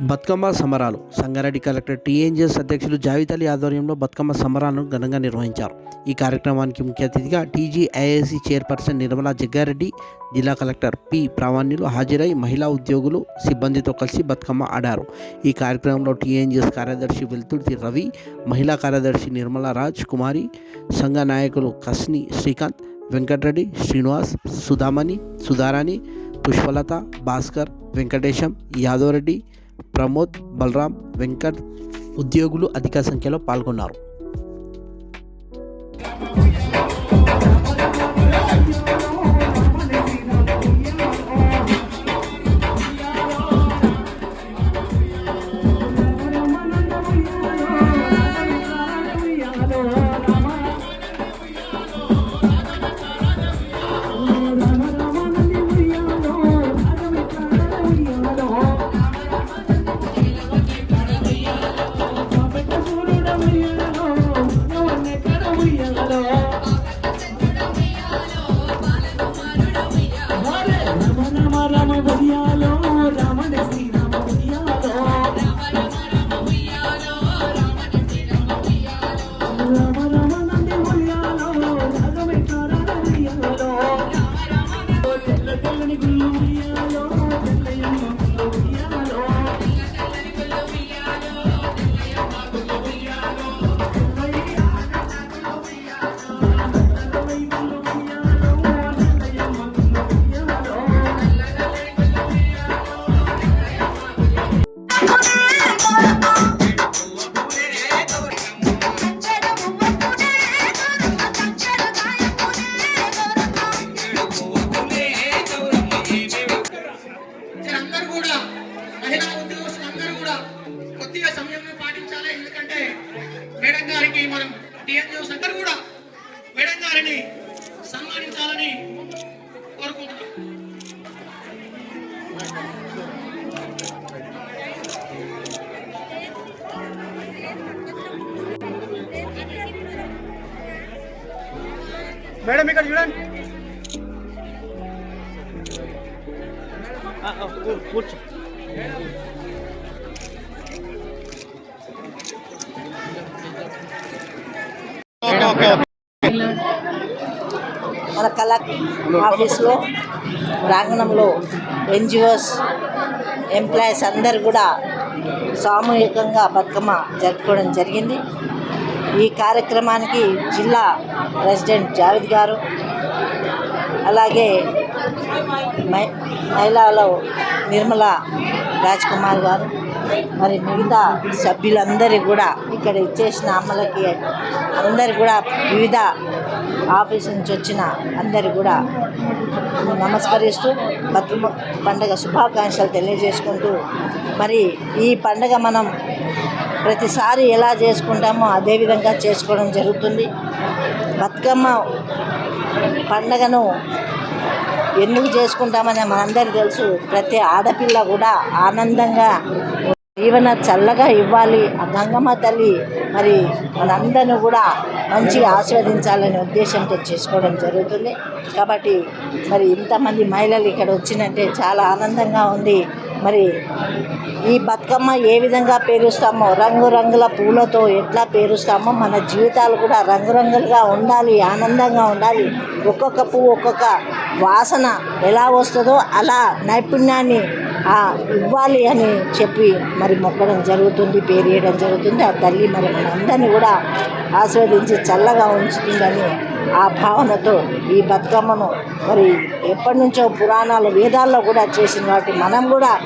బతుకమ్మ సంబరాలు Sangareddy collector TNGS అధ్యక్షులు జావిద్ అలీ ఆధ్వర్యంలో బతుకమ్మ సంబరాలను ఘనంగా నిర్వహించారు. ఈ కార్యక్రమానికి ముఖ్య అతిథిగా టీజీఐఏసీ చైర్పర్సన్ నిర్మలా జగ్గారెడ్డి జిల్లా కలెక్టర్ పి ప్రామాణ్యులు హాజరై మహిళా ఉద్యోగులు సిబ్బందితో కలిసి బతుకమ్మ ఆడారు. ఈ కార్యక్రమంలో టీఎన్జిఎస్ కార్యదర్శి వెల్తుర్తి రవి మహిళా కార్యదర్శి నిర్మలా రాజ్ కుమారి సంఘ నాయకులు కస్ని శ్రీకాంత్ వెంకటరెడ్డి శ్రీనివాస్ సుధామణి సుధారాణి పుష్పలత భాస్కర్ వెంకటేశం యాదవరెడ్డి ప్రమోద్ బలరాం వెంకట్ ఉద్యోగులు అధిక సంఖ్యలో పాల్గొన్నారు. అందరూ కూడా మహిళా ఉద్యోగస్తులు అందరూ కూడా కొద్దిగా సమయం పాటించాలి. ఎందుకంటే మేడం గారికి మనం టీఎన్జిఓస్ అందరూ కూడా మేడం గారిని సన్మానించాలని కోరుకుంటున్నాం. మేడం ఇక్కడ చూడండి. కూర్చో మన కలెక్టర్ ఆఫీస్లో ప్రాంగణంలో ఎన్జిఓస్ ఎంప్లాయీస్ అందరు కూడా సామూహికంగా బతుకమ్మ జరుపుకోవడం జరిగింది. ఈ కార్యక్రమానికి జిల్లా ప్రెసిడెంట్ జావేద్ గారు అలాగే మహిళలో నిర్మల రాజ్కుమార్ గారు మరి మిగతా సభ్యులందరి కూడా ఇక్కడ ఇచ్చేసిన అమ్మలకి అందరు కూడా వివిధ ఆఫీస్ నుంచి వచ్చిన అందరు కూడా నమస్కరిస్తూ బతుకమ్మ పండగ శుభాకాంక్షలు తెలియజేసుకుంటూ మరి ఈ పండగ మనం ప్రతిసారి ఎలా చేసుకుంటామో అదేవిధంగా చేసుకోవడం జరుగుతుంది. బతుకమ్మ పండగను ఎందుకు చేసుకుంటామని మనందరికీ తెలుసు. ప్రతి ఆడపిల్ల కూడా ఆనందంగా జీవన చల్లగా ఇవ్వాలి. ఆ గంగమ్మ తల్లి మరి మనందరిని కూడా మంచిగా ఆస్వాదించాలనే ఉద్దేశంతో చేసుకోవడం జరుగుతుంది. కాబట్టి మరి ఇంతమంది మహిళలు ఇక్కడ వచ్చినట్టే చాలా ఆనందంగా ఉంది. మరి ఈ బతుకమ్మ ఏ విధంగా పేరుస్తామో రంగురంగుల పూలతో ఎట్లా పేరుస్తామో మన జీవితాలు కూడా రంగురంగులుగా ఉండాలి ఆనందంగా ఉండాలి. ఒక్కొక్క పువ్వు ఒక్కొక్క వాసన ఎలా వస్తుందో అలా నైపుణ్యాన్ని ఆ ఇవ్వాలి అని చెప్పి మరి మొక్కడం జరుగుతుంది పేరియడం జరుగుతుంది. ఆ తల్లి మరి మనందరినీ కూడా ఆస్వాదించి చల్లగా ఉంచుతుందని ఆ భావనతో ఈ బతుకమ్మను మరి ఎప్పటి నుంచో పురాణాలు వేదాల్లో కూడా చేసిన వాటి మనం కూడా